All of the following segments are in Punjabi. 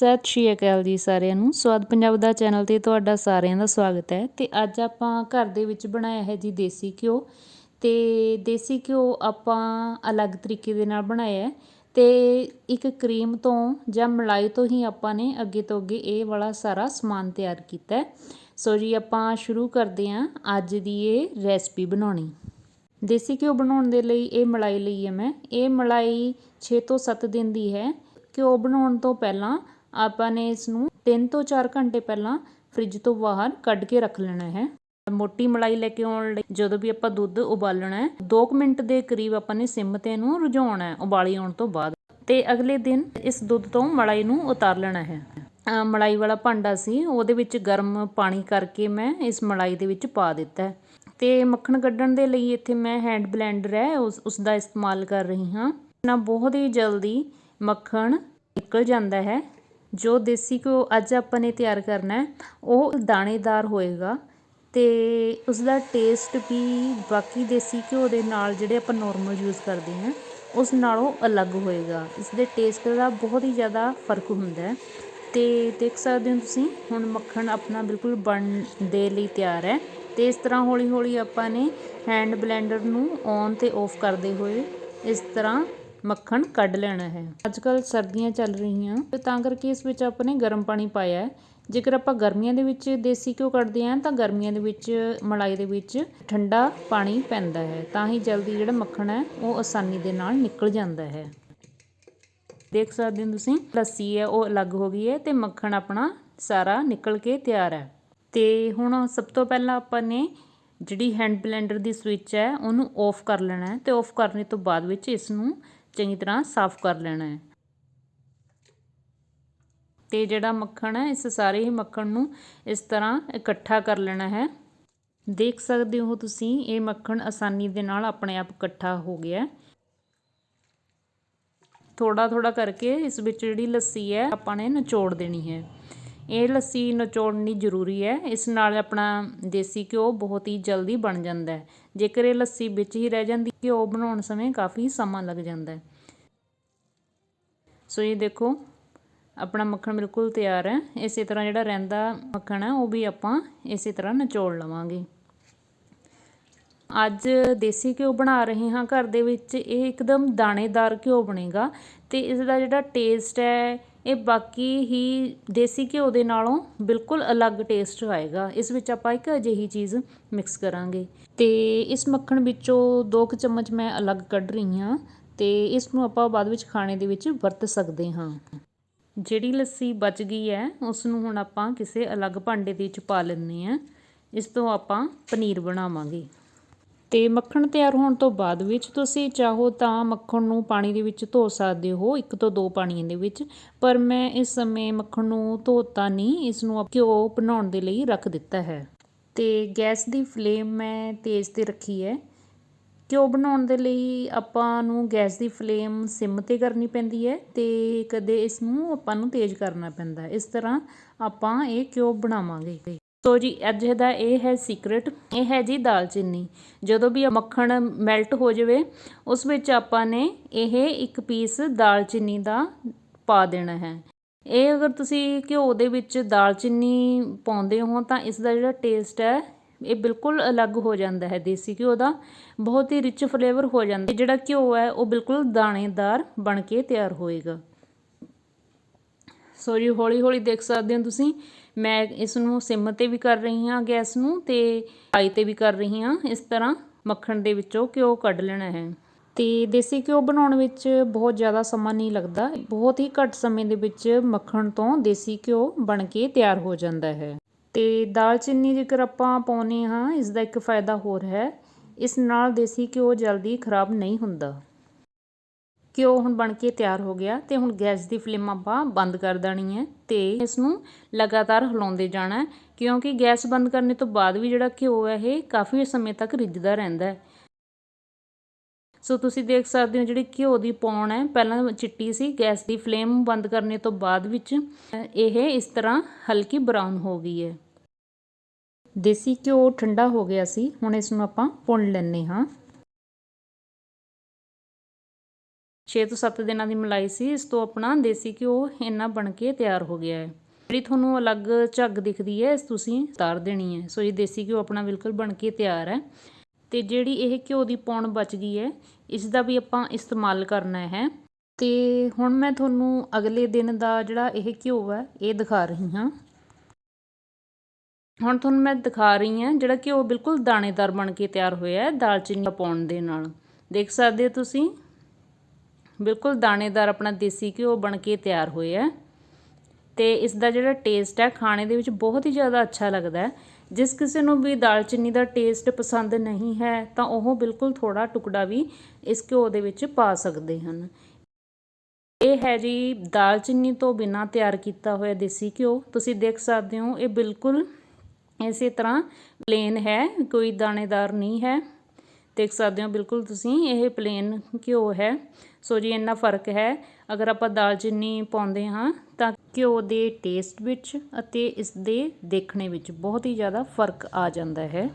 ਸਤਿ ਸ਼੍ਰੀ ਅਕਾਲ ਜੀ ਸਾਰਿਆਂ ਨੂੰ। ਸਵਾਦ ਪੰਜਾਬ ਦਾ ਚੈਨਲ ਤੇ ਤੁਹਾਡਾ ਸਾਰਿਆਂ ਦਾ ਸਵਾਗਤ ਹੈ। ਤੇ ਅੱਜ ਆਪਾਂ ਘਰ ਦੇ ਵਿੱਚ ਬਣਾਇਆ ਹੈ ਜੀ ਦੇਸੀ ਘਿਓ। ਤੇ ਦੇਸੀ ਘਿਓ ਆਪਾਂ ਅਲੱਗ ਤਰੀਕੇ ਦੇ ਨਾਲ ਬਣਾਇਆ ਹੈ। ਤੇ ਇੱਕ ਕਰੀਮ ਤੋਂ ਜਾਂ ਮਲਾਈ ਤੋਂ ਹੀ ਆਪਾਂ ਨੇ ਅੱਗੇ ਤੋਂ ਅੱਗੇ ਇਹ ਵਾਲਾ ਸਾਰਾ ਸਮਾਨ ਤਿਆਰ ਕੀਤਾ ਹੈ। ਸੋ ਜੀ ਆਪਾਂ ਸ਼ੁਰੂ ਕਰਦੇ ਹਾਂ। ਅੱਜ ਦੀ ਇਹ ਰੈਸਪੀ ਬਣਾਉਣੀ। ਦੇਸੀ ਘਿਓ ਬਣਾਉਣ ਦੇ ਲਈ ਇਹ ਮਲਾਈ ਲਈ ਹੈ ਮੈਂ। ਇਹ ਮਲਾਈ 6 ਤੋਂ 7 ਦਿਨ ਦੀ ਹੈ। ਘਿਓ ਬਣਾਉਣ ਤੋਂ ਪਹਿਲਾਂ ਆਪਾਂ ਨੇ ਇਸ ਨੂੰ 3 ਤੋਂ 4 ਘੰਟੇ ਪਹਿਲਾਂ ਫ੍ਰਿਜ ਤੋਂ ਬਾਹਰ ਕੱਢ ਕੇ ਰੱਖ ਲੈਣਾ ਹੈ। ਮੋਟੀ ਮਲਾਈ ਲੈ ਕੇ ਆਉਣ ਲਈ ਜਦੋਂ ਵੀ ਆਪਾਂ ਦੁੱਧ ਉਬਾਲਣਾ ਹੈ 2 ਮਿੰਟ ਦੇ ਕਰੀਬ ਆਪਾਂ ਨੇ ਸਿਮ ਤੇ ਨੂੰ ਰਝਾਉਣਾ ਹੈ ਉਬਾਲੀ ਆਉਣ ਤੋਂ ਬਾਅਦ। ਤੇ ਅਗਲੇ ਦਿਨ ਇਸ ਦੁੱਧ ਤੋਂ ਮਲਾਈ ਨੂੰ ਉਤਾਰ ਲੈਣਾ ਹੈ। ਮਲਾਈ ਵਾਲਾ ਭਾਂਡਾ ਸੀ, ਉਹਦੇ ਵਿੱਚ ਗਰਮ ਪਾਣੀ ਕਰਕੇ ਮੈਂ ਇਸ ਮਲਾਈ ਦੇ ਵਿੱਚ ਪਾ ਦਿੱਤਾ ਹੈ। ਤੇ ਮੱਖਣ ਕੱਢਣ ਦੇ ਲਈ ਇੱਥੇ ਮੈਂ ਹੈਂਡ ਬਲੈਂਡਰ ਹੈ, ਉਸ ਉਸ ਦਾ ਇਸਤੇਮਾਲ ਕਰ ਰਹੀ ਹਾਂ। ਨਾ ਬਹੁਤ ਹੀ ਜਲਦੀ ਮੱਖਣ ਨਿਕਲ ਜਾਂਦਾ ਹੈ। ਜੋ ਦੇਸੀ ਘਿਓ ਅੱਜ ਆਪਾਂ ਨੇ ਤਿਆਰ ਕਰਨਾ ਉਹ ਦਾਣੇਦਾਰ ਹੋਏਗਾ ਅਤੇ ਉਸਦਾ ਟੇਸਟ ਵੀ ਬਾਕੀ ਦੇਸੀ ਘਿਓ ਦੇ ਨਾਲ ਜਿਹੜੇ ਆਪਾਂ ਨੋਰਮਲ ਯੂਜ਼ ਕਰਦੇ ਹਾਂ, ਉਸ ਨਾਲੋਂ ਅਲੱਗ ਹੋਏਗਾ। ਇਸ ਦੇ ਟੇਸਟ ਦਾ ਬਹੁਤ ਹੀ ਜ਼ਿਆਦਾ ਫ਼ਰਕ ਹੁੰਦਾ ਹੈ ਤੇ ਦੇਖ ਸਕਦੇ ਹੋ ਤੁਸੀਂ, ਹੁਣ ਮੱਖਣ ਆਪਣਾ ਬਿਲਕੁਲ ਬਣ ਦੇ ਲਈ ਤਿਆਰ ਹੈ ਤੇ ਇਸ ਤਰ੍ਹਾਂ ਹੌਲੀ ਹੌਲੀ ਆਪਾਂ ਨੇ ਹੈਂਡ ਬਲੈਂਡਰ ਨੂੰ ਔਨ ਤੇ ਆਫ ਕਰਦੇ ਹੋਏ ਇਸ ਤਰ੍ਹਾਂ ਮੱਖਣ ਕੱਢ ਲੈਣਾ ਹੈ। ਅੱਜ ਕੱਲ ਸਰਦੀਆਂ ਚੱਲ ਰਹੀਆਂ, ਤੇ ਤਾਂ ਕਰਕੇ ਇਸ ਵਿੱਚ ਆਪਾਂ ਨੇ ਗਰਮ ਪਾਣੀ ਪਾਇਆ ਜੇਕਰ ਆਪਾਂ ਗਰਮੀਆਂ ਦੇ ਵਿੱਚ ਦੇਸੀ ਘਿਓ ਕੱਢਦੇ ਹਾਂ, ਤਾਂ ਗਰਮੀਆਂ ਦੇ ਵਿੱਚ, ਮਲਾਈ ਦੇ ਵਿੱਚ ਠੰਡਾ ਪਾਣੀ ਪੈਂਦਾ ਹੈ। ਤਾਂ ਹੀ ਜਲਦੀ ਜਿਹੜਾ ਮੱਖਣ ਹੈ, ਉਹ ਆਸਾਨੀ ਦੇ ਨਾਲ ਨਿਕਲ ਜਾਂਦਾ ਹੈ। ਦੇਖ ਸਕਦੇ ਹੋ ਤੁਸੀਂ, ਲੱਸੀ ਹੈ, ਉਹ ਅਲੱਗ ਹੋ ਗਈ ਹੈ ਤੇ ਮੱਖਣ ਆਪਣਾ ਸਾਰਾ ਨਿਕਲ ਕੇ ਤਿਆਰ ਹੈ। ਤੇ ਹੁਣ ਸਭ ਤੋਂ ਪਹਿਲਾਂ ਆਪਾਂ ਨੇ ਜਿਹੜੀ ਹੈਂਡ ਬਲੈਂਡਰ ਦੀ ਸਵਿਚ ਹੈ, ਉਹਨੂੰ ਆਫ ਕਰ ਲੈਣਾ ਹੈ। ਤੇ ਆਫ ਕਰਨੇ ਤੋਂ ਬਾਅਦ ਵਿੱਚ ਇਸ ਨੂੰ ਚੰਗੀ ਤਰ੍ਹਾਂ ਸਾਫ਼ ਕਰ ਲੈਣਾ ਹੈ। ਤੇ ਜਿਹੜਾ ਮੱਖਣ ਹੈ, ਇਸ ਸਾਰੇ ਹੀ ਮੱਖਣ ਨੂੰ ਇਸ ਤਰ੍ਹਾਂ ਇਕੱਠਾ ਕਰ ਲੈਣਾ ਹੈ। ਦੇਖ ਸਕਦੇ ਹੋ ਤੁਸੀਂ, ਇਹ ਮੱਖਣ ਆਸਾਨੀ ਦੇ ਨਾਲ ਆਪਣੇ ਆਪ ਇਕੱਠਾ ਹੋ ਗਿਆ ਥੋੜਾ ਥੋੜਾ ਕਰਕੇ ਇਸ ਵਿੱਚ ਜਿਹੜੀ ਲੱਸੀ ਹੈ, ਆਪਾਂ ਨੇ ਨਿਚੋੜ ਦੇਣੀ ਹੈ। ਇਹ ਲੱਸੀ ਨਿਚੋੜਨੀ ਜ਼ਰੂਰੀ ਹੈ। ਇਸ ਨਾਲ ਆਪਣਾ ਦੇਸੀ ਘਿਓ ਬਹੁਤ ਹੀ ਜਲਦੀ ਬਣ ਜਾਂਦਾ ਹੈ। ਜੇਕਰ ਇਹ ਲੱਸੀ ਵਿੱਚ ਹੀ ਰਹਿ ਜਾਂਦੀ ਘਿਓ ਬਣਾਉਣ ਸਮੇਂ ਕਾਫੀ ਸਮਾਂ ਲੱਗ ਜਾਂਦਾ ਹੈ। ਸੋ ਇਹ ਦੇਖੋ, ਆਪਣਾ ਮੱਖਣ ਬਿਲਕੁਲ ਤਿਆਰ ਹੈ। ਇਸੇ ਤਰ੍ਹਾਂ ਜਿਹੜਾ ਰਹਿੰਦਾ ਮੱਖਣ ਹੈ, ਉਹ ਵੀ ਆਪਾਂ ਇਸੇ ਤਰ੍ਹਾਂ ਨਿਚੋੜ ਲਵਾਂਗੇ। ਅੱਜ ਦੇਸੀ ਘਿਓ ਬਣਾ ਰਹੇ ਹਾਂ ਘਰ ਦੇ ਵਿੱਚ। ਇਹ ਇੱਕਦਮ ਦਾਣੇਦਾਰ ਘਿਓ ਬਣੇਗਾ ਤੇ ਇਸ ਦਾ ਜਿਹੜਾ ਟੇਸਟ ਹੈ ਇਹ ਬਾਕੀ ਹੀ ਦੇਸੀ ਘਿਓ ਦੇ ਨਾਲੋਂ ਬਿਲਕੁਲ ਅਲੱਗ ਟੇਸਟ ਆਏਗਾ। ਇਸ ਵਿੱਚ ਆਪਾਂ ਇੱਕ ਅਜਿਹੀ ਚੀਜ਼ ਮਿਕਸ ਕਰਾਂਗੇ। ਤੇ ਇਸ ਮੱਖਣ ਵਿੱਚੋਂ 2 ਕੁ ਚਮਚ ਮੈਂ ਅਲੱਗ ਕੱਢ ਰਹੀ ਹਾਂ ਤੇ ਇਸ ਨੂੰ ਆਪਾਂ ਬਾਅਦ ਵਿੱਚ ਖਾਣੇ ਦੇ ਵਿੱਚ ਵਰਤ ਸਕਦੇ ਹਾਂ। ਜਿਹੜੀ ਲੱਸੀ ਬਚ ਗਈ ਹੈ, ਉਸ ਨੂੰ ਹੁਣ ਆਪਾਂ ਕਿਸੇ ਅਲੱਗ ਭਾਂਡੇ ਦੇ ਵਿੱਚ ਪਾ ਲੈਂਦੇ ਹਾਂ। ਇਸ ਤੋਂ ਆਪਾਂ ਪਨੀਰ ਬਣਾਵਾਂਗੇ। ਤੇ ਮੱਖਣ ਤਿਆਰ ਹੋਣ ਤੋਂ ਬਾਅਦ ਵਿੱਚ ਤੁਸੀਂ ਚਾਹੋ ਤਾਂ ਮੱਖਣ ਨੂੰ ਪਾਣੀ ਦੇ ਵਿੱਚ ਧੋ ਸਕਦੇ ਹੋ, ਇੱਕ ਤੋਂ ਦੋ ਪਾਣੀਆਂ ਦੇ ਵਿੱਚ। ਪਰ ਮੈਂ ਇਸ ਸਮੇਂ ਮੱਖਣ ਨੂੰ ਧੋਤਾ ਨਹੀਂ, ਇਸ ਨੂੰ ਘਿਓ ਬਣਾਉਣ ਦੇ ਲਈ ਰੱਖ ਦਿੱਤਾ ਹੈ। ਤੇ ਗੈਸ ਦੀ ਫਲੇਮ ਮੈਂ ਤੇਜ਼ ਤੇ ਰੱਖੀ ਹੈ। ਘਿਓ ਬਣਾਉਣ ਦੇ ਲਈ ਆਪਾਂ ਨੂੰ ਗੈਸ ਦੀ ਫਲੇਮ ਸਿਮ ਤੇ ਕਰਨੀ ਪੈਂਦੀ ਹੈ ਤੇ ਕਦੇ ਇਸ ਨੂੰ ਆਪਾਂ ਨੂੰ ਤੇਜ਼ ਕਰਨਾ ਪੈਂਦਾ ਇਸ ਤਰ੍ਹਾਂ ਆਪਾਂ ਇਹ ਘਿਓ ਬਣਾਵਾਂਗੇ। ਸੋ ਜੀ, ਅੱਜ ਦਾ ਇਹ ਹੈ ਸੀਕ੍ਰੇਟ ਇਹ ਹੈ ਜੀ ਦਾਲਚੀਨੀ ਜਦੋਂ ਵੀ ਮੱਖਣ ਮੈਲਟ ਹੋ ਜਾਵੇ, ਉਸ ਵਿੱਚ ਆਪਾਂ ਨੇ ਇਹ ਇੱਕ ਪੀਸ ਦਾਲਚੀਨੀ ਦਾ ਪਾ ਦੇਣਾ ਹੈ। ਇਹ ਅਗਰ ਤੁਸੀਂ ਘਿਓ ਦੇ ਵਿੱਚ ਦਾਲਚੀਨੀ ਪਾਉਂਦੇ ਹੋ, ਤਾਂ ਇਸ ਦਾ ਜਿਹੜਾ ਟੇਸਟ ਹੈ, ਇਹ ਬਿਲਕੁਲ ਅਲੱਗ ਹੋ ਜਾਂਦਾ ਹੈ। ਦੇਸੀ ਘਿਓ ਦਾ ਬਹੁਤ ਹੀ ਰਿਚ ਫਲੇਵਰ ਹੋ ਜਾਂਦਾ ਜਿਹੜਾ ਘਿਓ ਹੈ, ਉਹ ਬਿਲਕੁਲ ਦਾਣੇਦਾਰ ਬਣ ਕੇ ਤਿਆਰ ਹੋਏਗਾ। ਸੋ ਜੀ ਹੌਲੀ ਹੌਲੀ ਦੇਖ ਸਕਦੇ ਹੋ ਤੁਸੀਂ ਮੈਂ ਇਸ ਨੂੰ ਸਿਮ ਤੇ ਵੀ ਕਰ ਰਹੀ ਹਾਂ, ਗੈਸ ਨੂੰ ਤੇ ਹਾਈ ਤੇ ਵੀ ਕਰ ਰਹੀ ਹਾਂ। ਇਸ ਤਰ੍ਹਾਂ ਮੱਖਣ ਦੇ ਵਿੱਚੋਂ ਘਿਓ ਕੱਢ ਲੈਣਾ ਹੈ। ਤੇ ਦੇਸੀ ਘਿਓ ਬਣਾਉਣ ਵਿੱਚ ਬਹੁਤ ਜ਼ਿਆਦਾ ਸਮਾਂ ਨਹੀਂ ਲੱਗਦਾ। ਬਹੁਤ ਹੀ ਘੱਟ ਸਮੇਂ ਦੇ ਵਿੱਚ ਮੱਖਣ ਤੋਂ ਦੇਸੀ ਘਿਓ ਬਣ ਕੇ ਤਿਆਰ ਹੋ ਜਾਂਦਾ ਹੈ। ਤੇ ਦਾਲਚੀਨੀ ਜੇਕਰ ਆਪਾਂ ਪਾਉਨੇ ਹਾਂ, ਇਸ ਦਾ ਇੱਕ ਫਾਇਦਾ ਹੋਰ ਹੈ। ਇਸ ਨਾਲ ਦੇਸੀ ਘਿਓ ਜਲਦੀ ਖਰਾਬ ਨਹੀਂ ਹੁੰਦਾ। ਘਿਓ ਹੁਣ ਬਣ ਕੇ ਤਿਆਰ ਹੋ ਗਿਆ ਤੇ ਹੁਣ ਗੈਸ ਦੀ ਫਲੇਮ ਆਪਾਂ ਬੰਦ ਕਰ ਦੇਣੀ ਹੈ ਤੇ ਇਸ ਨੂੰ ਲਗਾਤਾਰ ਹਿਲਾਉਂਦੇ ਜਾਣਾ ਕਿਉਂਕਿ ਗੈਸ ਬੰਦ ਕਰਨੇ ਤੋਂ ਬਾਅਦ ਵੀ ਜਿਹੜਾ ਘਿਓ ਹੈ ਇਹ ਕਾਫੀ ਸਮੇਂ ਤੱਕ ਰਿੱਝਦਾ ਰਹਿੰਦਾ ਹੈ। ਸੋ ਤੁਸੀਂ ਦੇਖ ਸਕਦੇ ਹੋ ਜਿਹੜੀ ਘਿਓ ਦੀ ਪੌਣ ਹੈ, ਪਹਿਲਾਂ ਚਿੱਟੀ ਸੀ, ਗੈਸ ਦੀ ਫਲੇਮ ਬੰਦ ਕਰਨੇ ਤੋਂ ਬਾਅਦ ਵਿੱਚ ਇਹ ਇਸ ਤਰ੍ਹਾਂ ਹਲਕੀ ਬਰਾਊਨ ਹੋ ਗਈ ਹੈ। ਦੇਸੀ ਘਿਓ ਠੰਡਾ ਹੋ ਗਿਆ ਸੀ, ਹੁਣ ਇਸ ਨੂੰ ਆਪਾਂ ਭੁੰਨ ਲੈਣੇ ਹਾਂ। 6 ਤੋਂ 7 ਦਿਨਾਂ ਦੀ ਮਲਾਈ ਸੀ, ਇਸ ਤੋਂ ਆਪਣਾ ਦੇਸੀ ਘਿਓ ਇੰਨਾ ਬਣ ਕੇ ਤਿਆਰ ਹੋ ਗਿਆ ਹੈ। ਜਿਹੜੀ ਤੁਹਾਨੂੰ ਅਲੱਗ ਝੱਗ ਦਿਖਦੀ ਹੈ, ਇਸ ਤੁਸੀਂ ਉਤਾਰ ਦੇਣੀ ਹੈ। ਸੋ ਇਹ ਦੇਸੀ ਘਿਓ ਆਪਣਾ ਬਿਲਕੁਲ ਬਣ ਕੇ ਤਿਆਰ ਹੈ। ਤੇ ਜਿਹੜੀ ਇਹ ਘਿਓ ਦੀ ਪੌਣ ਬਚ ਗਈ ਹੈ, ਇਸ ਦਾ ਵੀ ਆਪਾਂ ਇਸਤੇਮਾਲ ਕਰਨਾ ਹੈ। ਤੇ ਹੁਣ ਮੈਂ ਤੁਹਾਨੂੰ ਅਗਲੇ ਦਿਨ ਦਾ ਜਿਹੜਾ ਇਹ ਘਿਓ ਹੈ, ਇਹ ਦਿਖਾ ਰਹੀ ਹਾਂ। ਹੁਣ ਤੁਹਾਨੂੰ ਮੈਂ ਦਿਖਾ ਰਹੀ ਹਾਂ, ਜਿਹੜਾ ਘਿਓ ਬਿਲਕੁਲ ਦਾਣੇਦਾਰ ਬਣ ਕੇ ਤਿਆਰ ਹੋਇਆ ਹੈ, ਦਾਲਚੀਨੀ ਪਾਉਣ ਦੇ ਨਾਲ। ਦੇਖ ਸਕਦੇ ਹੋ ਤੁਸੀਂ ਬਿਲਕੁਲ ਦਾਣੇਦਾਰ ਆਪਣਾ ਦੇਸੀ ਘਿਓ ਬਣ ਕੇ ਤਿਆਰ ਹੋਇਆ ਹੈ ਤੇ ਇਸ ਦਾ ਜਿਹੜਾ ਟੇਸਟ ਹੈ ਖਾਣੇ ਦੇ ਵਿੱਚ ਬਹੁਤ ਹੀ ਜ਼ਿਆਦਾ ਅੱਛਾ ਲੱਗਦਾ ਹੈ। ਜਿਸ ਕਿਸੇ ਨੂੰ ਵੀ ਦਾਲਚੀਨੀ ਦਾ ਟੇਸਟ ਪਸੰਦ ਨਹੀਂ ਹੈ, ਤਾਂ ਉਹ ਬਿਲਕੁਲ ਥੋੜਾ ਟੁਕੜਾ ਵੀ ਇਸ ਘਿਓ ਦੇ ਵਿੱਚ ਪਾ ਸਕਦੇ ਹਨ। ਇਹ ਹੈ ਜੀ ਦਾਲਚੀਨੀ ਤੋਂ ਬਿਨਾ ਤਿਆਰ ਕੀਤਾ ਹੋਇਆ ਦੇਸੀ ਘਿਓ। ਤੁਸੀਂ ਦੇਖ ਸਕਦੇ ਹੋ, ਇਹ ਬਿਲਕੁਲ ਇਸੇ ਤਰ੍ਹਾਂ ਪਲੇਨ ਹੈ, ਕੋਈ ਦਾਣੇਦਾਰ ਨਹੀਂ ਹੈ। ਦੇਖ ਸਕਦੇ ਹੋ ਬਿਲਕੁਲ ਤੁਸੀਂ, ਇਹ ਪਲੇਨ ਘਿਓ ਹੈ। ਸੋ ਜੀ, ਇੰਨਾ ਫ਼ਰਕ ਹੈ। ਅਗਰ ਆਪਾਂ ਦਾਲਚੀਨੀ ਪਾਉਂਦੇ ਹਾਂ, ਤਾਂ ਘਿਓ ਦੇ ਟੇਸਟ ਵਿੱਚ ਅਤੇ ਇਸ ਦੇ ਦੇਖਣੇ ਵਿੱਚ ਬਹੁਤ ਹੀ ਜ਼ਿਆਦਾ ਫ਼ਰਕ ਆ ਜਾਂਦਾ ਹੈ।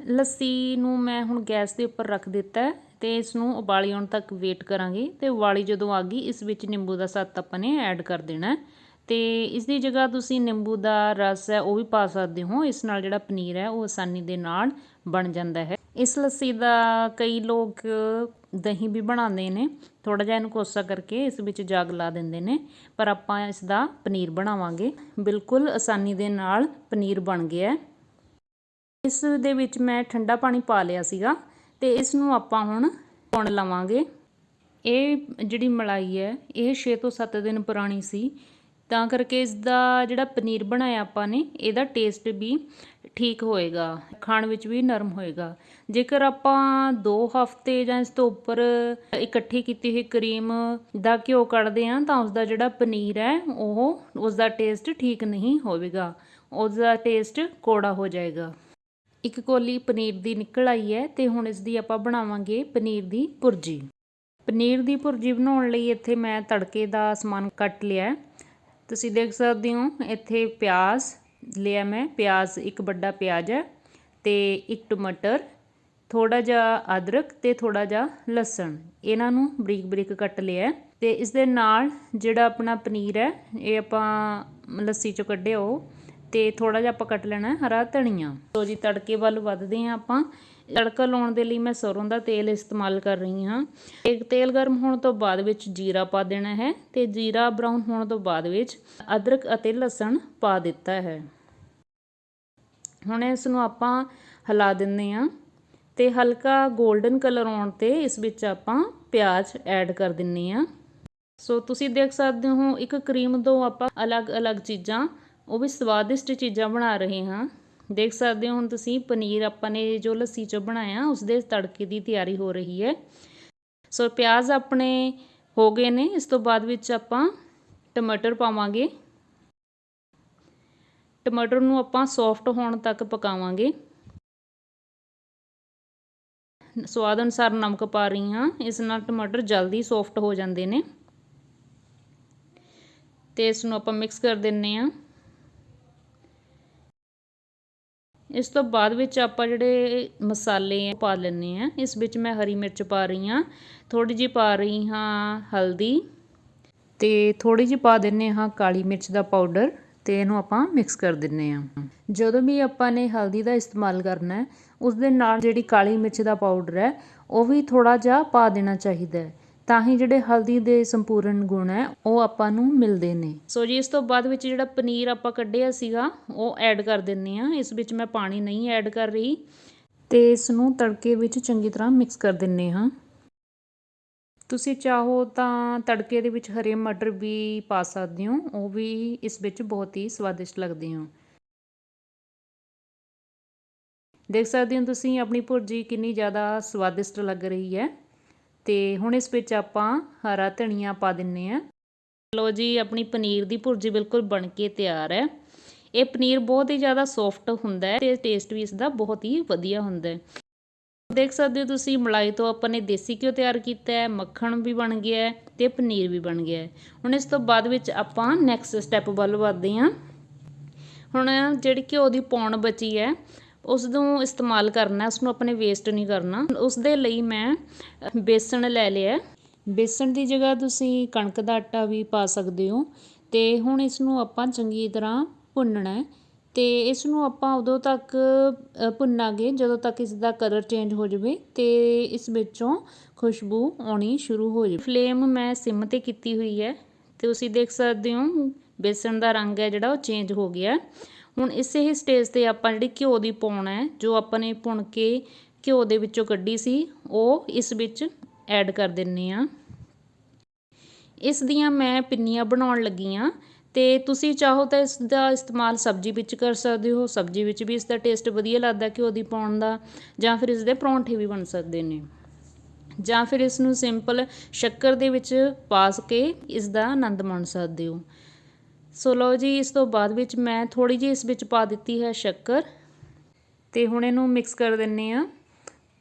ਲੱਸੀ ਨੂੰ ਮੈਂ ਹੁਣ ਗੈਸ ਦੇ ਉੱਪਰ ਰੱਖ ਦਿੱਤਾ ਹੈ ਤੇ ਇਸ ਨੂੰ ਉਬਾਲੀ ਆਉਣ ਤੱਕ ਵੇਟ ਕਰਾਂਗੇ ਤੇ ਉਬਾਲੀ ਜਦੋਂ ਆ ਗਈ, ਇਸ ਵਿੱਚ ਨਿੰਬੂ ਦਾ ਸੱਤ ਆਪਾਂ ਨੇ ਐਡ ਕਰ ਦੇਣਾ ਹੈ। ਤੇ ਇਸ ਦੀ ਜਗ੍ਹਾ ਤੁਸੀਂ ਨਿੰਬੂ ਦਾ ਰਸ ਹੈ, ਉਹ ਵੀ ਪਾ ਸਕਦੇ ਹੋ। ਇਸ ਨਾਲ ਜਿਹੜਾ ਪਨੀਰ ਹੈ, ਉਹ ਆਸਾਨੀ ਦੇ ਨਾਲ ਬਣ ਜਾਂਦਾ ਹੈ। ਇਸ ਲੱਸੀ ਦਾ ਕਈ ਲੋਕ ਦਹੀਂ ਵੀ ਬਣਾਉਂਦੇ ਨੇ, ਥੋੜ੍ਹਾ ਜਿਹਾ ਇਹਨੂੰ ਕੋਸਾ ਕਰਕੇ ਇਸ ਵਿੱਚ ਜਾਗ ਲਾ ਦਿੰਦੇ ਨੇ, ਪਰ ਆਪਾਂ ਇਸ ਦਾ ਪਨੀਰ ਬਣਾਵਾਂਗੇ। ਬਿਲਕੁਲ ਆਸਾਨੀ ਦੇ ਨਾਲ ਪਨੀਰ ਬਣ ਗਿਆ ਇਸ ਦੇ ਵਿੱਚ ਮੈਂ ਠੰਡਾ ਪਾਣੀ ਪਾ ਲਿਆ ਸੀਗਾ ਤੇ ਇਸ ਨੂੰ ਆਪਾਂ ਹੁਣ ਪੁਣ ਲਵਾਂਗੇ। ਇਹ ਜਿਹੜੀ ਮਲਾਈ ਹੈ, ਇਹ 6 ਤੋਂ 7 ਦਿਨ ਪੁਰਾਣੀ ਸੀ। ਤਾਂ ਕਰਕੇ ਇਸ ਦਾ ਜਿਹੜਾ ਪਨੀਰ ਬਣਾਇਆ ਆਪਾਂ ਨੇ, ਇਹਦਾ ਟੇਸਟ ਵੀ ਠੀਕ ਹੋਏਗਾ, ਖਾਣ ਵਿੱਚ ਵੀ ਨਰਮ ਹੋਏਗਾ। ਜੇਕਰ ਆਪਾਂ 2 ਹਫ਼ਤੇ ਜਾਂ ਇਸ ਤੋਂ ਉੱਪਰ ਇਕੱਠੀ ਕੀਤੀ ਹੋਈ ਕਰੀਮ ਦਾ ਘਿਓ ਕੱਢਦੇ ਹਾਂ, ਤਾਂ ਉਸ ਦਾ ਜਿਹੜਾ ਪਨੀਰ ਹੈ, ਉਹ ਉਸ ਦਾ ਟੇਸਟ ਠੀਕ ਨਹੀਂ ਹੋਵੇਗਾ। ਉਸ ਦਾ ਟੇਸਟ ਕੋੜਾ ਹੋ ਜਾਏਗਾ। ਇੱਕ ਕੋਲੀ ਪਨੀਰ ਦੀ ਨਿਕਲ ਆਈ ਹੈ ਤੇ ਹੁਣ ਇਸ ਦੀ ਆਪਾਂ ਬਣਾਵਾਂਗੇ ਪਨੀਰ ਦੀ ਭੁਰਜੀ। ਪਨੀਰ ਦੀ ਭੁਰਜੀ ਬਣਾਉਣ ਲਈ ਇੱਥੇ ਮੈਂ ਤੜਕੇ ਦਾ ਸਮਾਨ ਕੱਟ ਲਿਆ ਤੁਸੀਂ ਦੇਖ ਸਕਦੇ ਹੋ, ਇੱਥੇ ਪਿਆਜ਼ ਲਿਆ ਮੈਂ, ਪਿਆਜ਼ ਇੱਕ ਵੱਡਾ ਪਿਆਜ਼ ਹੈ ਤੇ ਇੱਕ ਟਮਾਟਰ ਥੋੜਾ ਜਿਹਾ ਅਦਰਕ ਤੇ ਥੋੜਾ ਜਿਹਾ ਲਸਣ। ਇਹਨਾਂ ਨੂੰ ਬਰੀਕ ਬਰੀਕ ਕੱਟ ਲਿਆ ਤੇ ਇਸ ਦੇ ਨਾਲ ਜਿਹੜਾ ਆਪਣਾ ਪਨੀਰ ਹੈ, ਇਹ ਆਪਾਂ ਲੱਸੀ ਚੋਂ ਕੱਢਿਆ ਉਹ ਤੇ ਥੋੜਾ ਜਿਹਾ ਆਪਾਂ ਕੱਟ ਲੈਣਾ ਹਰਾ ਧਨੀਆ। ਸੋ ਜੀ, ਤੜਕੇ ਵੱਲ ਵੱਧਦੇ ਹਾਂ ਆਪਾਂ। ਤੜਕਾ ਲਾਉਣ ਦੇ ਲਈ ਮੈਂ ਸਰੋਂ ਦਾ ਤੇਲ ਇਸਤੇਮਾਲ ਕਰ ਰਹੀ ਹਾਂ। ਇੱਕ ਤੇਲ ਗਰਮ ਹੋਣ ਤੋਂ ਬਾਅਦ ਵਿੱਚ ਜੀਰਾ ਪਾ ਦੇਣਾ ਹੈ ਤੇ ਜੀਰਾ ਬਰਾਊਨ ਹੋਣ ਤੋਂ ਬਾਅਦ ਵਿੱਚ ਅਦਰਕ ਅਤੇ ਲਸਣ ਪਾ ਦਿੱਤਾ ਹੈ। ਹੁਣ ਇਸ ਨੂੰ ਆਪਾਂ ਹਿਲਾ ਦਿੰਦੇ ਹਾਂ ਤੇ ਹਲਕਾ 골ਡਨ ਕਲਰ ਆਉਣ ਤੇ ਇਸ ਵਿੱਚ ਆਪਾਂ ਪਿਆਜ਼ ਐਡ ਕਰ ਦਿੰਨੇ ਆ ਸੋ ਤੁਸੀਂ ਦੇਖ ਸਕਦੇ ਹੋ, ਇੱਕ ਕਰੀਮ ਤੋਂ ਆਪਾਂ ਅਲੱਗ-ਅਲੱਗ ਚੀਜ਼ਾਂ ਉਹ ਵੀ ਸਵਾਦਿਸ਼ਟ ਚੀਜ਼ਾਂ ਬਣਾ ਰਹੇ ਹਾਂ। ਦੇਖ ਸਕਦੇ ਹੋ ਹੁਣ ਤੁਸੀਂ ਪਨੀਰ, ਆਪਾਂ ਨੇ ਜੋ ਲੱਸੀ ਚੋਂ ਬਣਾਇਆ ਉਸ ਦੇ ਤੜਕੇ ਦੀ ਤਿਆਰੀ ਹੋ ਰਹੀ ਹੈ। ਸੋ ਪਿਆਜ਼ ਆਪਣੇ ਹੋ ਗਏ ਨੇ, ਇਸ ਤੋਂ ਬਾਅਦ ਵਿੱਚ ਆਪਾਂ ਟਮਾਟਰ ਪਾਵਾਂਗੇ। ਟਮਾਟਰ ਨੂੰ ਆਪਾਂ ਸੌਫਟ ਹੋਣ ਤੱਕ ਪਕਾਵਾਂਗੇ। ਸਵਾਦ ਅਨੁਸਾਰ ਨਮਕ ਪਾ ਰਹੀ ਹਾਂ, ਇਸ ਨਾਲ ਟਮਾਟਰ ਜਲਦੀ ਸੌਫਟ ਹੋ ਜਾਂਦੇ ਨੇ। ਤੇ ਇਸ ਨੂੰ ਆਪਾਂ ਮਿਕਸ ਕਰ ਦਿੰਨੇ ਆ ਇਸ ਤੋਂ ਬਾਅਦ ਵਿੱਚ ਆਪਾਂ ਜਿਹੜੇ ਮਸਾਲੇ ਆ ਪਾ ਲੈਂਦੇ ਆ ਇਸ ਵਿੱਚ ਮੈਂ ਹਰੀ ਮਿਰਚ ਪਾ ਰਹੀ ਹਾਂ। ਥੋੜੀ ਜਿਹੀ ਪਾ ਰਹੀ ਹਾਂ ਹਲਦੀ ਤੇ ਥੋੜੀ ਜਿਹੀ ਪਾ ਦਿੰਨੇ ਹਾਂ ਕਾਲੀ ਮਿਰਚ ਦਾ ਪਾਊਡਰ ਤੇ ਇਹਨੂੰ ਆਪਾਂ ਮਿਕਸ ਕਰ ਦਿੰਨੇ ਆ ਜਦੋਂ ਵੀ ਆਪਾਂ ਨੇ ਹਲਦੀ ਦਾ ਇਸਤੇਮਾਲ ਕਰਨਾ ਹੈ, ਉਸ ਦੇ ਨਾਲ ਜਿਹੜੀ ਕਾਲੀ ਮਿਰਚ ਦਾ ਪਾਊਡਰ ਹੈ, ਉਹ ਵੀ ਥੋੜਾ ਜਿਹਾ ਪਾ ਦੇਣਾ ਚਾਹੀਦਾ ਹੈ। ਤਾਂ ਹੀ ਜਿਹੜੇ ਹਲਦੀ ਦੇ ਸੰਪੂਰਨ ਗੁਣ ਹੈ, ਉਹ ਆਪਾਂ ਨੂੰ ਮਿਲਦੇ ਨੇ। ਸੋ ਜੀ, ਇਸ ਤੋਂ ਬਾਅਦ ਵਿੱਚ ਜਿਹੜਾ ਪਨੀਰ ਆਪਾਂ ਕੱਢਿਆ ਸੀਗਾ, ਉਹ ਐਡ ਕਰ ਦਿੰਨੇ ਆ ਇਸ ਵਿੱਚ ਮੈਂ ਪਾਣੀ ਨਹੀਂ ਐਡ ਕਰ ਰਹੀ ਤੇ ਇਸ ਨੂੰ ਤੜਕੇ ਵਿੱਚ ਚੰਗੀ ਤਰ੍ਹਾਂ ਮਿਕਸ ਕਰ ਦਿੰਨੇ ਹਾਂ। ਤੁਸੀਂ ਚਾਹੋ ਤਾਂ ਤੜਕੇ ਦੇ ਵਿੱਚ ਹਰੇ ਮਟਰ ਵੀ ਪਾ ਸਕਦੇ ਹੋ, ਉਹ ਵੀ ਇਸ ਵਿੱਚ ਬਹੁਤ ਹੀ ਸਵਾਦਿਸ਼ਟ ਲੱਗਦੇ ਹੋ। ਦੇਖ ਸਕਦੇ ਹੋ ਤੁਸੀਂ ਆਪਣੀ ਭੁਰਜੀ ਕਿੰਨੀ ਜ਼ਿਆਦਾ ਸਵਾਦਿਸ਼ਟ ਲੱਗ ਰਹੀ ਹੈ। ਅਤੇ ਹੁਣ ਇਸ ਵਿੱਚ ਆਪਾਂ ਹਰਾ ਧਨੀਆ ਪਾ ਦਿੰਨੇ ਆ। ਲੋ ਜੀ, ਆਪਣੀ ਪਨੀਰ ਦੀ ਭੁਰਜੀ ਬਿਲਕੁਲ ਬਣ ਕੇ ਤਿਆਰ ਹੈ। ਇਹ ਪਨੀਰ ਬਹੁਤ ਹੀ ਜ਼ਿਆਦਾ ਸੌਫਟ ਹੁੰਦਾ ਹੈ ਤੇ ਟੇਸਟ ਵੀ ਇਸ ਦਾ ਬਹੁਤ ਹੀ ਵਧੀਆ ਹੁੰਦਾ ਹੈ। ਦੇਖ ਸਕਦੇ ਹੋ ਤੁਸੀਂ, ਮਲਾਈ ਤੋਂ ਆਪਾਂ ਨੇ ਦੇਸੀ ਘਿਓ ਤਿਆਰ ਕੀਤਾ ਹੈ, ਮੱਖਣ ਵੀ ਬਣ ਗਿਆ ਹੈ ਤੇ ਪਨੀਰ ਵੀ ਬਣ ਗਿਆ ਹੈ। ਹੁਣ ਇਸ ਤੋਂ ਬਾਅਦ ਵਿੱਚ ਆਪਾਂ ਨੈਕਸਟ ਸਟੈਪ ਵੱਲ ਵਧਦੇ ਹਾਂ। ਹੁਣ ਜਿਹੜੀ ਘਿਓ ਦੀ ਪੌਣ ਬਚੀ ਹੈ ਉਸ ਨੂੰ ਇਸਤੇਮਾਲ ਕਰਨਾ ਉਸ ਨੂੰ ਆਪਣੇ ਵੇਸਟ ਨਹੀਂ ਕਰਨਾ। ਉਸ ਦੇ ਲਈ ਮੈਂ ਬੇਸਣ ਲੈ ਲਿਆ। ਬੇਸਣ ਦੀ ਜਗ੍ਹਾ ਤੁਸੀਂ ਕਣਕ ਦਾ ਆਟਾ ਵੀ ਪਾ ਸਕਦੇ ਹੋ ਤੇ ਹੁਣ ਇਸ ਨੂੰ ਆਪਾਂ ਚੰਗੀ ਤਰ੍ਹਾਂ ਭੁੰਨਣਾ ਹੈ ਤੇ ਇਸ ਨੂੰ ਆਪਾਂ ਉਦੋਂ ਤੱਕ ਭੁੰਨਾਂਗੇ ਜਦੋਂ ਤੱਕ ਇਸ ਦਾ ਕਲਰ ਚੇਂਜ ਹੋ ਜਾਵੇ ਤੇ ਇਸ ਵਿੱਚੋਂ ਖੁਸ਼ਬੂ ਆਉਣੀ ਸ਼ੁਰੂ ਹੋ ਜਾਵੇ। ਫਲੇਮ ਮੈਂ ਸਿਮ ਤੇ ਕੀਤੀ ਹੋਈ ਹੈ ਤੇ ਤੁਸੀਂ ਦੇਖ ਸਕਦੇ ਹੋ ਬੇਸਣ ਦਾ ਰੰਗ ਹੈ ਜਿਹੜਾ, ਉਹ ਚੇਂਜ ਹੋ ਗਿਆ। ਹੁਣ ਇਸੇ ਹੀ ਸਟੇਜ ਤੇ ਆਪਾਂ ਜਿਹੜੀ ਘਿਓ ਦੀ ਪਾਉਣਾ ਹੈ, ਜੋ ਆਪਾਂ ਨੇ ਭੁੰਨ ਕੇ ਘਿਓ ਦੇ ਵਿੱਚੋਂ ਕੱਢੀ ਸੀ, ਉਹ ਇਸ ਵਿੱਚ ਐਡ ਕਰ ਦਿੰਨੇ ਆ। ਇਸ ਦੀਆਂ ਮੈਂ ਪਿੰਨੀਆਂ ਬਣਾਉਣ ਲੱਗੀ ਆ ਤੇ ਤੁਸੀਂ ਚਾਹੋ ਤਾਂ ਇਸ ਦਾ ਇਸਤੇਮਾਲ ਸਬਜ਼ੀ ਵਿੱਚ ਕਰ ਸਕਦੇ ਹੋ, ਸਬਜ਼ੀ ਵਿੱਚ ਵੀ ਇਸ ਦਾ ਟੇਸਟ ਵਧੀਆ ਲੱਗਦਾ ਘਿਓ ਦੀ ਪਾਉਣ ਦਾ, ਜਾਂ ਫਿਰ ਇਸ ਦੇ ਪਰੌਂਠੇ ਵੀ ਬਣ ਸਕਦੇ ਨੇ। ਜਾਂ ਫਿਰ ਇਸ ਨੂੰ ਸਿੰਪਲ ਸ਼ੱਕਰ ਦੇ ਵਿੱਚ ਪਾਸ ਕੇ ਇਸ ਦਾ ਆਨੰਦ ਮਾਣ ਸਕਦੇ ਹੋ। ਸੋ ਲਓ ਜੀ, ਇਸ ਤੋਂ ਬਾਅਦ ਵਿੱਚ ਮੈਂ ਥੋੜੀ ਜਿਹੀ ਇਸ ਵਿੱਚ ਪਾ ਦਿੱਤੀ ਹੈ ਸ਼ੱਕਰ। ਤੇ ਹੁਣ ਇਹਨੂੰ ਮਿਕਸ ਕਰ ਦਿੰਨੇ ਆ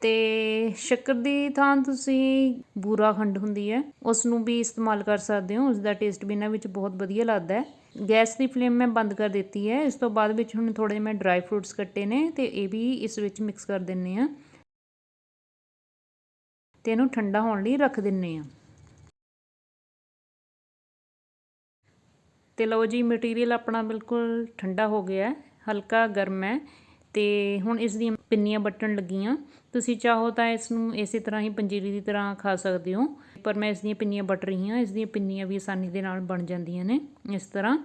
ਤੇ ਸ਼ੱਕਰ ਦੀ ਥਾਂ ਤੁਸੀਂ ਬੂਰਾ ਖੰਡ ਹੁੰਦੀ ਹੈ ਉਸ ਨੂੰ ਵੀ ਇਸਤੇਮਾਲ ਕਰ ਸਕਦੇ ਹੋ। ਉਸ ਦਾ ਟੇਸਟ ਵੀ ਇਹਨਾਂ ਵਿੱਚ ਬਹੁਤ ਵਧੀਆ ਲੱਗਦਾ ਹੈ। ਗੈਸ ਦੀ ਫਲੇਮ ਮੈਂ ਬੰਦ ਕਰ ਦਿੱਤੀ ਹੈ। ਇਸ ਤੋਂ ਬਾਅਦ ਵਿੱਚ ਹੁਣ ਥੋੜੇ ਮੈਂ ਡਰਾਈ ਫਰੂਟਸ ਕੱਟੇ ਨੇ ਤੇ ਇਹ ਵੀ ਇਸ ਵਿੱਚ ਮਿਕਸ ਕਰ ਦਿੰਨੇ ਆ ਤੇ ਇਹਨੂੰ ਠੰਡਾ ਹੋਣ ਲਈ ਰੱਖ ਦਿੰਨੇ ਆ ਅਤੇ ਲਓ ਜੀ ਮਟੀਰੀਅਲ ਆਪਣਾ ਬਿਲਕੁਲ ਠੰਡਾ ਹੋ ਗਿਆ ਹਲਕਾ ਗਰਮ ਹੈ ਅਤੇ ਹੁਣ ਇਸ ਦੀਆਂ ਪਿੰਨੀਆਂ ਵੱਟਣ ਲੱਗੀਆਂ। ਤੁਸੀਂ ਚਾਹੋ ਤਾਂ ਇਸ ਨੂੰ ਇਸੇ ਤਰ੍ਹਾਂ ਹੀ ਪੰਜੀਰੀ ਦੀ ਤਰ੍ਹਾਂ ਖਾ ਸਕਦੇ ਹੋ, ਪਰ ਮੈਂ ਇਸ ਦੀਆਂ ਪਿੰਨੀਆਂ ਵੱਟ ਰਹੀ ਹਾਂ, ਇਸ ਦੀਆਂ ਪਿੰਨੀਆਂ ਵੀ ਆਸਾਨੀ ਦੇ ਨਾਲ ਬਣ ਜਾਂਦੀਆਂ ਨੇ। ਇਸ ਤਰ੍ਹਾਂ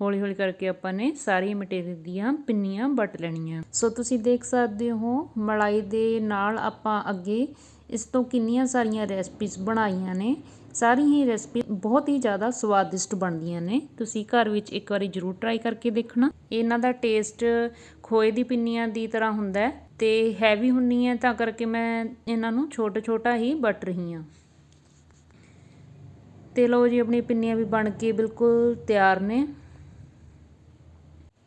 ਹੌਲੀ ਹੌਲੀ ਕਰਕੇ ਆਪਾਂ ਨੇ ਸਾਰੀ ਮਟੀਰੀਅਲ ਦੀਆਂ ਪਿੰਨੀਆਂ ਵੱਟ ਲੈਣੀਆਂ। ਸੋ ਤੁਸੀਂ ਦੇਖ ਸਕਦੇ ਹੋ, ਮਲਾਈ ਦੇ ਨਾਲ ਆਪਾਂ ਅੱਗੇ ਇਸ ਤੋਂ ਕਿੰਨੀਆਂ ਸਾਰੀਆਂ ਰੈਸਪੀਜ਼ ਬਣਾਈਆਂ ਨੇ। ਸਾਰੀ ਹੀ ਰੈਸਪੀ ਬਹੁਤ ਹੀ ਜ਼ਿਆਦਾ ਸਵਾਦਿਸ਼ਟ ਬਣਦੀਆਂ ਨੇ। ਤੁਸੀਂ ਘਰ ਵਿੱਚ ਇੱਕ ਵਾਰੀ ਜ਼ਰੂਰ ਟਰਾਈ ਕਰਕੇ ਦੇਖਣਾ। ਇਹਨਾਂ ਦਾ ਟੇਸਟ ਖੋਏ ਦੀ ਪਿੰਨੀਆਂ ਦੀ ਤਰ੍ਹਾਂ ਹੁੰਦਾ ਹੈ ਤੇ ਹੈਵੀ ਹੁੰਨੀ ਹੈ ਤਾਂ ਕਰਕੇ ਮੈਂ ਇਹਨਾਂ ਨੂੰ ਛੋਟਾ ਛੋਟਾ ਹੀ ਵੱਟ ਰਹੀ ਹਾਂ। ਤੇ ਲਓ ਜੀ ਆਪਣੀ ਪਿੰਨੀਆਂ ਵੀ ਬਣ ਕੇ ਬਿਲਕੁਲ ਤਿਆਰ ਨੇ।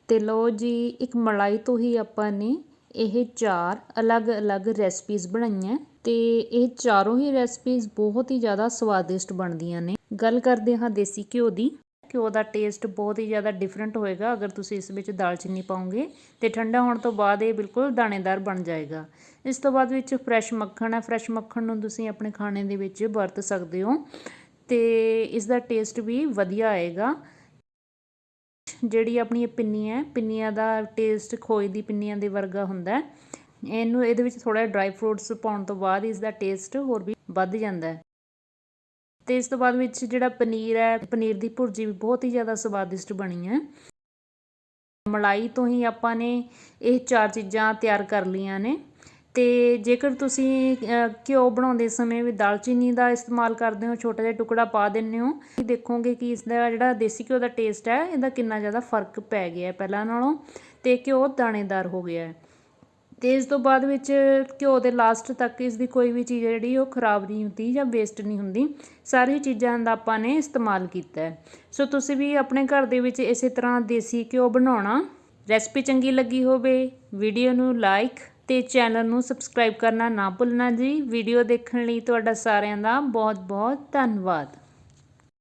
ਤੇ ਲਓ ਜੀ, ਇੱਕ ਮਲਾਈ ਤੋਂ ਹੀ ਆਪਾਂ ਨੇ ਇਹ ਚਾਰ ਅਲੱਗ-ਅਲੱਗ ਰੈਸਪੀਜ਼ ਬਣਾਈਆਂ। ਅਤੇ ਇਹ ਚਾਰੋਂ ਹੀ ਰੈਸਪੀਜ਼ ਬਹੁਤ ਹੀ ਜ਼ਿਆਦਾ ਸਵਾਦਿਸ਼ਟ ਬਣਦੀਆਂ ਨੇ। ਗੱਲ ਕਰਦੇ ਹਾਂ ਦੇਸੀ ਘਿਓ ਦੀ। ਘਿਓ ਦਾ ਟੇਸਟ ਬਹੁਤ ਹੀ ਜ਼ਿਆਦਾ ਡਿਫਰੈਂਟ ਹੋਏਗਾ ਅਗਰ ਤੁਸੀਂ ਇਸ ਵਿੱਚ ਦਾਲਚੀਨੀ ਪਾਓਗੇ ਤੇ ਠੰਡਾ ਹੋਣ ਤੋਂ ਬਾਅਦ ਇਹ ਬਿਲਕੁਲ ਦਾਣੇਦਾਰ ਬਣ ਜਾਏਗਾ। ਇਸ ਤੋਂ ਬਾਅਦ ਵਿੱਚ ਫਰੈਸ਼ ਮੱਖਣ ਹੈ। ਫਰੈਸ਼ ਮੱਖਣ ਨੂੰ ਤੁਸੀਂ ਆਪਣੇ ਖਾਣੇ ਦੇ ਵਿੱਚ ਵਰਤ ਸਕਦੇ ਹੋ ਤੇ ਇਸ ਦਾ ਟੇਸਟ ਵੀ ਵਧੀਆ ਆਏਗਾ। ਜਿਹੜੀ ਆਪਣੀ ਇਹ ਪਿੰਨੀ ਹੈ, ਪਿੰਨੀਆਂ ਦਾ ਟੇਸਟ ਖੋਏ ਦੀ ਪਿੰਨੀਆਂ ਦੇ ਵਰਗਾ ਹੁੰਦਾ ਹੈ। ਇਹਨੂੰ ਇਹਦੇ ਵਿੱਚ ਥੋੜਾ ਡਰਾਈ ਫਰੂਟਸ ਪਾਉਣ ਤੋਂ ਬਾਅਦ ਇਸ ਦਾ ਟੇਸਟ ਹੋਰ ਵੀ ਵੱਧ ਜਾਂਦਾ ਹੈ। ਤੇ ਇਸ ਤੋਂ ਬਾਅਦ ਵਿੱਚ ਜਿਹੜਾ ਪਨੀਰ ਹੈ, ਪਨੀਰ ਦੀ ਭੁਰਜੀ ਵੀ ਬਹੁਤ ਹੀ ਜ਼ਿਆਦਾ ਸਵਾਦਿਸ਼ਟ ਬਣੀ ਹੈ। ਮਲਾਈ ਤੋਂ ਹੀ ਆਪਾਂ ਨੇ ਇਹ ਚਾਰ ਚੀਜ਼ਾਂ ਤਿਆਰ ਕਰ ਲਈਆਂ ਨੇ। ਤੇ ਜੇਕਰ ਤੁਸੀਂ ਘਿਓ ਬਣਾਉਂਦੇ ਸਮੇਂ ਵੀ ਦਾਲਚੀਨੀ ਦਾ ਇਸਤੇਮਾਲ ਕਰਦੇ ਹੋ, ਛੋਟਾ ਜਿਹਾ ਟੁਕੜਾ ਪਾ ਦਿੰਦੇ ਹੋ ਦੇਖੋਗੇ ਕਿ ਇਸ ਦਾ ਜਿਹੜਾ ਦੇਸੀ ਘਿਓ ਦਾ ਟੇਸਟ ਹੈ, ਇਹਦਾ ਕਿੰਨਾ ਜ਼ਿਆਦਾ ਫ਼ਰਕ ਪੈ ਗਿਆ ਪਹਿਲਾਂ ਨਾਲੋਂ। ਤੇ ਘਿਓ ਦਾਣੇਦਾਰ ਹੋ ਗਿਆ ਹੈ। ਅਤੇ ਇਸ ਤੋਂ ਬਾਅਦ ਵਿੱਚ ਘਿਓ ਦੇ ਲਾਸਟ ਤੱਕ ਇਸ ਦੀ ਕੋਈ ਵੀ ਚੀਜ਼ ਜਿਹੜੀ ਉਹ ਖਰਾਬ ਨਹੀਂ ਹੁੰਦੀ ਜਾਂ ਵੇਸਟ ਨਹੀਂ ਹੁੰਦੀ ਸਾਰੀ ਚੀਜ਼ਾਂ ਦਾ ਆਪਾਂ ਨੇ ਇਸਤੇਮਾਲ ਕੀਤਾ ਹੈ। ਸੋ ਤੁਸੀਂ ਵੀ ਆਪਣੇ ਘਰ ਦੇ ਵਿੱਚ ਇਸੇ ਤਰ੍ਹਾਂ ਦੇਸੀ ਘਿਓ ਬਣਾਉਣਾ ਰੈਸਪੀ ਚੰਗੀ ਲੱਗੀ ਹੋਵੇ ਵੀਡੀਓ ਨੂੰ ਲਾਈਕ ਤੇ ਚੈਨਲ ਨੂੰ ਸਬਸਕ੍ਰਾਈਬ ਕਰਨਾ ਨਾ ਭੁੱਲਣਾ ਜੀ। ਵੀਡੀਓ ਦੇਖਣ ਲਈ ਤੁਹਾਡਾ ਸਾਰਿਆਂ ਦਾ ਬਹੁਤ ਬਹੁਤ ਧੰਨਵਾਦ।